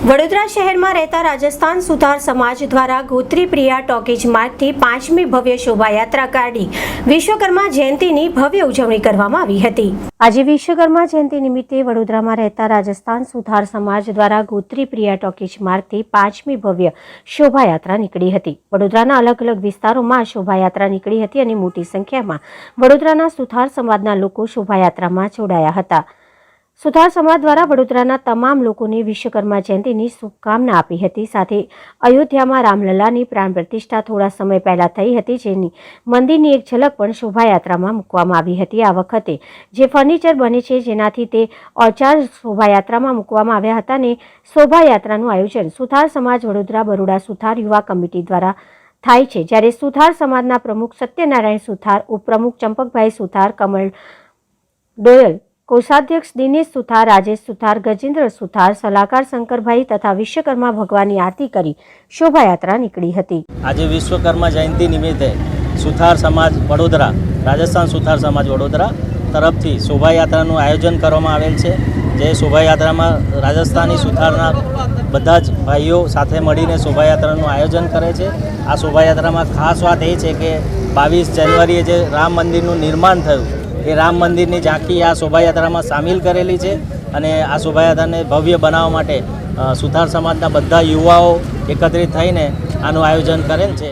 વડોદરા શહેરમાં રહેતા રાજસ્થાન સુથાર સમાજ દ્વારા ગોત્રી પ્રિયા ટોકીજ માર્ગથી પાંચમી ભવ્ય શોભાયાત્રા કાઢી વિશ્વકર્મા જયંતિની ભવ્ય ઉજવણી કરવામાં આવી હતી. આજે વિશ્વકર્મા જયંતિ નિમિત્તે વડોદરામાં રહેતા રાજસ્થાન સુથાર સમાજ દ્વારા ગોત્રી પ્રિયા ટોકીજ માર્ગથી પાંચમી ભવ્ય શોભાયાત્રા નીકળી હતી. વડોદરાના અલગ અલગ વિસ્તારોમાં શોભાયાત્રા નીકળી હતી અને મોટી સંખ્યામાં વડોદરાના સુથાર સમાજના લોકો શોભાયાત્રામાં જોડાયા હતા. સુથાર સમાજ દ્વારા વડોદરાના તમામ લોકોને વિશ્વકર્મા જયંતિની શુભકામના આપી હતી. સાથે અયોધ્યામાં રામલલાની પ્રાણ પ્રતિષ્ઠા થોડા સમય પહેલા થઈ હતી, જેની મંદિરની એક ઝલક પણ શોભાયાત્રામાં મૂકવામાં આવી હતી. આ વખતે જે ફર્નિચર બને છે, જેનાથી તે ઓચાર શોભાયાત્રામાં મૂકવામાં આવ્યા હતા અને શોભાયાત્રાનું આયોજન સુથાર સમાજ વડોદરા બરોડા સુથાર યુવા કમિટી દ્વારા થાય છે. જ્યારે સુથાર સમાજના પ્રમુખ સત્યનારાયણ સુથાર, ઉપપ્રમુખ ચંપકભાઈ સુથાર, કમલ ડોયલ કોષાધ્યક્ષ દિનેશ સુથાર, રાજેશ સુથાર, ગજેન્દ્ર સુથાર, સલાહકાર શંકરભાઈ તથા વિશ્વકર્મા ભગવાનની આરતી કરી શોભાયાત્રા નીકળી હતી. આજે વિશ્વકર્મા જયંતિ નિમિત્તે સુથાર સમાજ વડોદરા, રાજસ્થાન સુથાર સમાજ વડોદરા તરફથી શોભાયાત્રાનું આયોજન કરવામાં આવેલ છે, જે શોભાયાત્રામાં રાજસ્થાની સુથારના બધા જ ભાઈઓ સાથે મળીને શોભાયાત્રાનું આયોજન કરે છે. આ શોભાયાત્રામાં ખાસ વાત એ છે કે બાવીસ જાન્યુઆરીએ જે રામ મંદિરનું નિર્માણ થયું એ રામ મંદિરની ઝાંખી આ શોભાયાત્રામાં સામેલ કરેલી છે અને આ શોભાયાત્રાને ભવ્ય બનાવવા માટે સુથાર સમાજના બધા યુવાઓ એકત્રિત થઈને આનું આયોજન કરેલ છે.